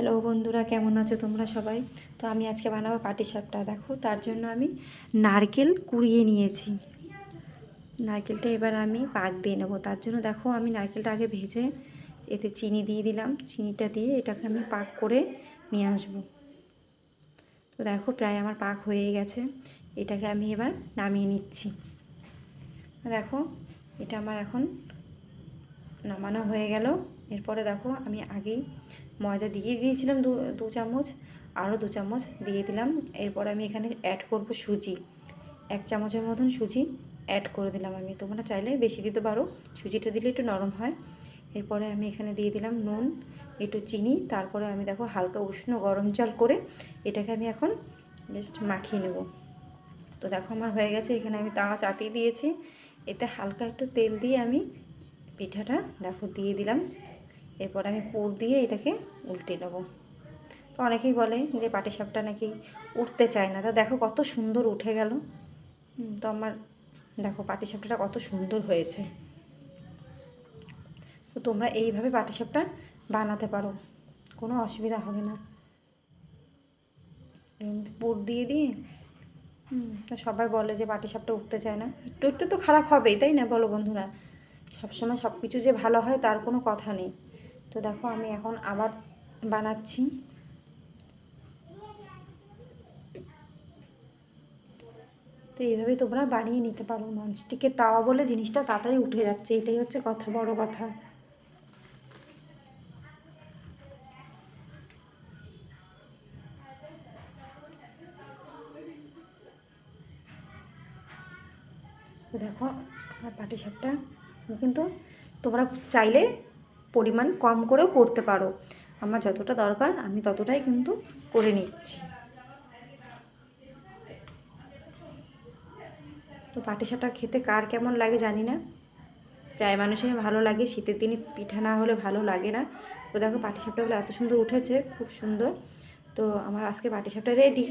Hello বন্ধুরা, কেমন আছো তোমরা সবাই? তো আমি আজকে বানাবো পাটি সাপটা দেখো, তার জন্য আমি নারকেল কুড়িয়ে নিয়েছি। নারকেলটা এবার আমি পাক দিয়ে নেব। তার জন্য দেখো, আমি নারকেলটা আগে ভেজে এতে চিনি দিয়ে দিলাম। চিনিটা দিয়ে এটাকে আমি পাক করে নিয়ে আসব। তো দেখো, প্রায় আমার পাক হয়ে গেছে। এটাকে আমি এবার নামিয়ে নিচ্ছি। দেখো, এটা আমার এখন নামানো হয়ে গেল। এরপরে দেখো, আমি আগেই ময়দা দিয়ে দিয়েছিলাম দু দু চামচ, আরও দু চামচ দিয়ে দিলাম। এরপর আমি এখানে অ্যাড করব সুজি। এক চামচের মতন সুজি অ্যাড করে দিলাম আমি। তোমরা চাইলে বেশি দিতে পারো। সুজিটা দিলে একটু নরম হয়। এরপরে আমি এখানে দিয়ে দিলাম নুন, একটু চিনি। তারপরে আমি দেখো হালকা উষ্ণ গরম জল করে এটাকে আমি এখন বেশ মাখিয়ে নেব। তো দেখো আমার হয়ে গেছে। এখানে আমি তাওয়া চাপিয়ে দিয়েছি। এতে হালকা একটু তেল দিয়ে আমি পিঠাটা দেখো দিয়ে দিলাম। এরপর আমি পুর দিয়ে এটাকে উল্টে নেব। তো অনেকেই বলে যে পাটিসাপটা নাকি উঠতে চায় না। তা দেখো কত সুন্দর উঠে গেল। তো আমার দেখো পাটিসাপটাটা কত সুন্দর হয়েছে। তো তোমরা এইভাবে পাটিসাপটা বানাতে পারো। কোনো অসুবিধা হবে না। পুর দিয়ে দিয়ে সবাই বলে যে পাটিসাপটা উঠতে চায় না। একটু একটু তো খারাপ হবেই, তাই না বলো বন্ধুরা? সবসময় সব কিছু যে ভালো হয় তার কোনো কথা নেই। তো দেখো আমি এখন আবার বানাচ্ছি। তো এইভাবে তোমরা বানিয়ে নিতে পারো ননস্টিকের তাওয়া বলে জিনিসটা তাড়াতাড়ি উঠে যাচ্ছে, এটাই হচ্ছে কথা, বড় কথা। দেখো আমার পাটি সাপটা কিন্তু তোমরা চাইলে পরিমাণ কম করেও করতে পারো। আমার যতটা দরকার, আমি ততটাই কিন্তু করে নিচ্ছি। তো পাটিসাপটা খেতে কার কেমন লাগে জানি না। প্রায় মানুষের ভালো লাগে, শীতের দিনে পিঠা না হলে ভালো লাগে না। তো দেখো পাটিসাপটাগুলো এত সুন্দর উঠেছে, খুব সুন্দর। তো আমার আজকে পাটিসাপটা রেডি